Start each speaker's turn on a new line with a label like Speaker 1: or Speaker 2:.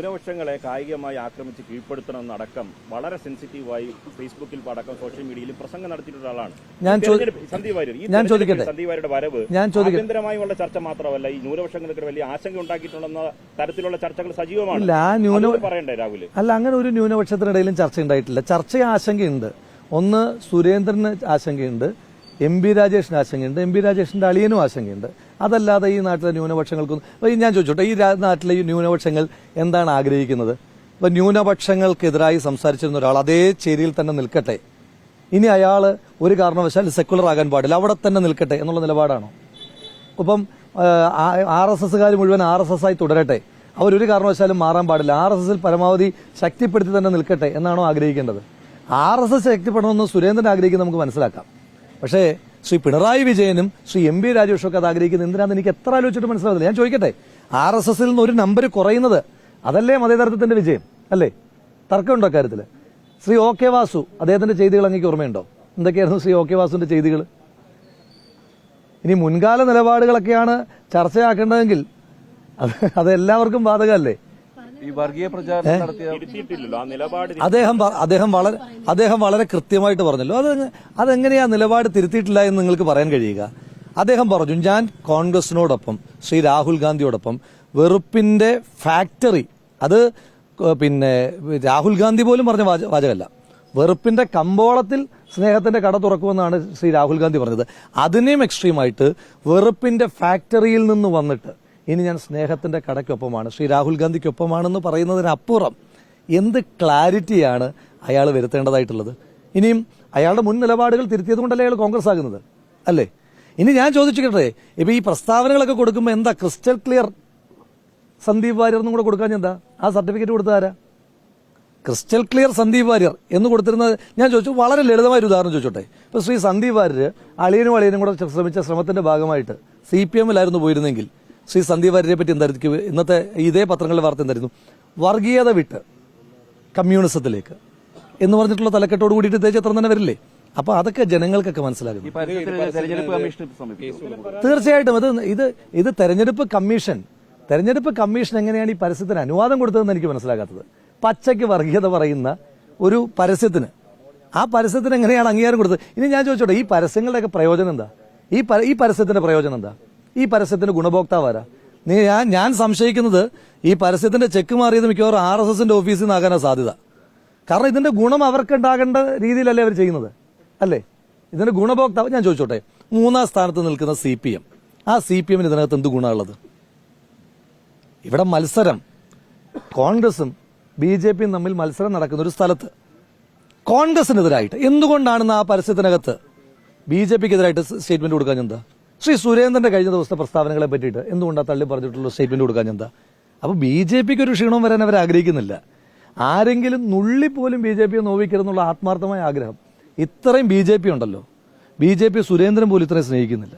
Speaker 1: ന്യൂനപക്ഷങ്ങളെ കായികമായി ആക്രമിച്ച് കീഴ്പ്പെടുത്തണമെന്നടക്കം വളരെ സെൻസിറ്റീവായി ഫേസ്ബുക്കിൽ അടക്കം സോഷ്യൽ മീഡിയയിൽ പ്രസംഗം നടത്തിയിട്ടുള്ള ആളാണ്
Speaker 2: ഞാൻ ചോദിക്കട്ടെ?
Speaker 1: സന്ദീപ് വാര്യരുടെ വരവ് ആഭ്യന്തരമായുള്ള ചർച്ച മാത്രമല്ല ഈ ന്യൂനപക്ഷങ്ങൾക്ക് വലിയ ആശങ്ക ഉണ്ടാക്കിയിട്ടുണ്ടെന്ന തരത്തിലുള്ള ചർച്ചകൾ സജീവമാണ്. പറയണ്ടേ രാഹുൽ
Speaker 2: അല്ല അങ്ങനെ ഒരു ന്യൂനപക്ഷത്തിനിടയിലും ചർച്ച ഉണ്ടായിട്ടില്ല. ചർച്ച ആശങ്കയുണ്ട്. ഒന്ന് സുരേന്ദ്രന് ആശങ്കയുണ്ട്. എം ബി രാജേഷിന് ആശങ്കയുണ്ട്. എം ബി രാജേഷിന്റെ അളിയനും ആശങ്കയുണ്ട്. അതല്ലാതെ ഈ നാട്ടിലെ ന്യൂനപക്ഷങ്ങൾക്കൊന്നും അപ്പൊ ഈ ഞാൻ ചോദിച്ചോട്ടെ ഈ നാട്ടിലെ ഈ ന്യൂനപക്ഷങ്ങൾ എന്താണ് ആഗ്രഹിക്കുന്നത്? അപ്പോൾ ന്യൂനപക്ഷങ്ങൾക്കെതിരായി സംസാരിച്ചിരുന്ന ഒരാൾ അതേ ചേരിയിൽ തന്നെ നിൽക്കട്ടെ. ഇനി അയാൾ ഒരു കാരണവശാൽ സെക്കുലർ ആകാൻ പാടില്ല അവിടെ തന്നെ നിൽക്കട്ടെ എന്നുള്ള നിലപാടാണോ? ഇപ്പം ആർ എസ് എസ്സുകാർ മുഴുവൻ ആർ എസ് എസ് ആയി തുടരട്ടെ. അവരൊരു കാരണവശാലും മാറാൻ പാടില്ല. ആർ എസ് എസിൽ പരമാവധി ശക്തിപ്പെടുത്തി തന്നെ നിൽക്കട്ടെ എന്നാണോ ആഗ്രഹിക്കേണ്ടത്? ആർ എസ് എസ് ശക്തിപ്പെടണമെന്ന് സുരേന്ദ്രൻ ആഗ്രഹിക്കുന്നത് നമുക്ക് മനസ്സിലാക്കാം. പക്ഷേ ശ്രീ പിണറായി വിജയനും ശ്രീ എം പി രാജേഷും ഒക്കെ അത് ആഗ്രഹിക്കുന്നത് എന്തിനാന്ന് എനിക്ക് എത്ര ആലോചിച്ചിട്ട് മനസ്സിലാവില്ല ഞാൻ ചോദിക്കട്ടെ ആർ എസ് എസിൽ നിന്ന് ഒരു നമ്പർ കുറയുന്നത് അതല്ലേ മതേതരത്വത്തിന്റെ വിജയം അല്ലേ? തർക്കമുണ്ടോ കാര്യത്തിൽ ശ്രീ ഒ കെ വാസു അദ്ദേഹത്തിന്റെ ചെയ്തികൾ അങ്ങേക്ക് ഓർമ്മയുണ്ടോ? എന്തൊക്കെയായിരുന്നു ശ്രീ ഒ കെ വാസുവിന്റെ ചെയ്തികൾ? ഇനി മുൻകാല നിലപാടുകളൊക്കെയാണ് ചർച്ചയാക്കേണ്ടതെങ്കിൽ അത് അത് എല്ലാവർക്കും ബാധകമല്ലേ? അദ്ദേഹം അദ്ദേഹം വളരെ അദ്ദേഹം വളരെ കൃത്യമായിട്ട് പറഞ്ഞല്ലോ. അത് അതെങ്ങനെയാ നിലപാട് തിരുത്തിയിട്ടില്ല എന്ന് നിങ്ങൾക്ക് പറയാൻ കഴിയുക? അദ്ദേഹം പറഞ്ഞു ഞാൻ കോൺഗ്രസിനോടൊപ്പം ശ്രീ രാഹുൽ ഗാന്ധിയോടൊപ്പം വെറുപ്പിന്റെ ഫാക്ടറി അത് പിന്നെ രാഹുൽ ഗാന്ധി പോലും പറഞ്ഞ വാച- വാചകമല്ല. വെറുപ്പിന്റെ കമ്പോളത്തിൽ സ്നേഹത്തിന്റെ കട തുറക്കുമെന്നാണ് ശ്രീ രാഹുൽ ഗാന്ധി പറഞ്ഞത്. അതിനെയും എക്സ്ട്രീമായിട്ട് വെറുപ്പിന്റെ ഫാക്ടറിയിൽ നിന്ന് വന്നിട്ട് ഇനി ഞാൻ സ്നേഹത്തിന്റെ കടയ്ക്കൊപ്പമാണ് ശ്രീ രാഹുൽ ഗാന്ധിക്കൊപ്പമാണെന്ന് പറയുന്നതിനപ്പുറം എന്ത് ക്ലാരിറ്റിയാണ് അയാൾ വരുത്തേണ്ടതായിട്ടുള്ളത്? ഇനിയും അയാളുടെ മുൻ നിലപാടുകൾ തിരുത്തിയത് കൊണ്ടല്ലേ അയാൾ കോൺഗ്രസ് ആകുന്നത് അല്ലേ? ഇനി ഞാൻ ചോദിച്ചിട്ടെ ഇപ്പൊ ഈ പ്രസ്താവനകളൊക്കെ കൊടുക്കുമ്പോൾ എന്താ ക്രിസ്റ്റൽ ക്ലിയർ? സന്ദീപ് വാര്യർ എന്നും കൂടെ കൊടുക്കാൻ എന്താ? ആ സർട്ടിഫിക്കറ്റ് കൊടുത്താരാ ക്രിസ്റ്റൽ ക്ലിയർ സന്ദീപ് വാര്യർ എന്ന് കൊടുത്തിരുന്നത് ഞാൻ ചോദിച്ചു വളരെ ലളിതമായ ഒരു ഉദാഹരണം ചോദിച്ചോട്ടെ. ഇപ്പൊ ശ്രീ സന്ദീപ് വാര്യർ അളിയനും അളിയനും കൂടെ ശ്രമിച്ച ശ്രമത്തിന്റെ ഭാഗമായിട്ട് സി പി എമ്മിലായിരുന്നു പോയിരുന്നെങ്കിൽ ശ്രീ സന്ദീപ് വാര്യരെ പറ്റി എന്തായിരിക്കും? ഇന്നത്തെ ഇതേ പത്രങ്ങളിലെ വാർത്ത എന്തായിരുന്നു വർഗീയത വിട്ട് കമ്മ്യൂണിസത്തിലേക്ക് എന്ന് പറഞ്ഞിട്ടുള്ള തലക്കെട്ടോട് കൂടിയിട്ട് ഇതേ ചിത്രം തന്നെ വരില്ലേ? അപ്പൊ അതൊക്കെ ജനങ്ങൾക്കൊക്കെ മനസ്സിലാകും.
Speaker 3: ഈ പരസ്യത്തിന് തെരഞ്ഞെടുപ്പ് കമ്മീഷൻ സമീപിക്കും
Speaker 2: തീർച്ചയായിട്ടും അത് ഇത് ഇത് തെരഞ്ഞെടുപ്പ് കമ്മീഷൻ തെരഞ്ഞെടുപ്പ് കമ്മീഷൻ എങ്ങനെയാണ് ഈ പരസ്യത്തിന് അനുവാദം കൊടുത്തതെന്ന് എനിക്ക് മനസ്സിലാകാത്തത്. പച്ചയ്ക്ക് വർഗീയത പറയുന്ന ഒരു പരസ്യത്തിന്. ആ പരസ്യത്തിന് എങ്ങനെയാണ് അംഗീകാരം കൊടുത്തത്? ഇനി ഞാൻ ചോദിച്ചോട്ടെ ഈ പരസ്യങ്ങളുടെയൊക്കെ പ്രയോജനം എന്താ? ഈ പര- ഈ പരസ്യത്തിന്റെ പ്രയോജനം എന്താ? ഈ പരസ്യത്തിന്റെ ഗുണഭോക്താവ് നീ ഞാൻ ഞാൻ സംശയിക്കുന്നത് ഈ പരസ്യത്തിന്റെ ചെക്ക് മാറിയത് മിക്കവാറും ആർ എസ് എസിന്റെ ഓഫീസിൽ നിന്നാകാനാണ് സാധ്യത. കാരണം ഇതിന്റെ ഗുണം അവർക്ക് ഉണ്ടാകേണ്ട രീതിയിലല്ലേ അവർ ചെയ്യുന്നത്? അല്ലേ? ഇതിന്റെ ഗുണഭോക്താവ് ഞാൻ ചോദിച്ചോട്ടെ മൂന്നാം സ്ഥാനത്ത് നിൽക്കുന്ന സി പി എം. ആ സി പി എമ്മിന് ഇതിനകത്ത് എന്ത് ഗുണമുള്ളത് ഇവിടെ മത്സരം. കോൺഗ്രസും ബി ജെ പിയും തമ്മിൽ മത്സരം നടക്കുന്ന ഒരു സ്ഥലത്ത്. കോൺഗ്രസിനെതിരായിട്ട് എന്തുകൊണ്ടാണെന്ന് ആ പരസ്യത്തിനകത്ത്? ബി ജെ പിക്ക് എതിരായിട്ട് സ്റ്റേറ്റ്മെന്റ് കൊടുക്കാൻ എന്താ? ശ്രീ സുരേന്ദ്രന്റെ കഴിഞ്ഞ ദിവസത്തെ പ്രസ്താവനകളെ പറ്റിയിട്ട് എന്തുകൊണ്ടാണ് തള്ളി പറഞ്ഞിട്ടുള്ള സ്റ്റേറ്റ്മെന്റ് കൊടുക്കാൻ എന്താ? അപ്പൊ ബി ജെ പിക്ക് ഒരു ക്ഷീണവും വരാൻ അവർ ആഗ്രഹിക്കുന്നില്ല. ആരെങ്കിലും നുള്ളി പോലും ബി ജെ പിയെ നോവിക്കരുതെന്നുള്ള ആത്മാർത്ഥമായ ആഗ്രഹം ഇത്രയും ബി ജെ പി ഉണ്ടല്ലോ. ബി ജെ പി സുരേന്ദ്രൻ പോലും ഇത്രയും സ്നേഹിക്കുന്നില്ല.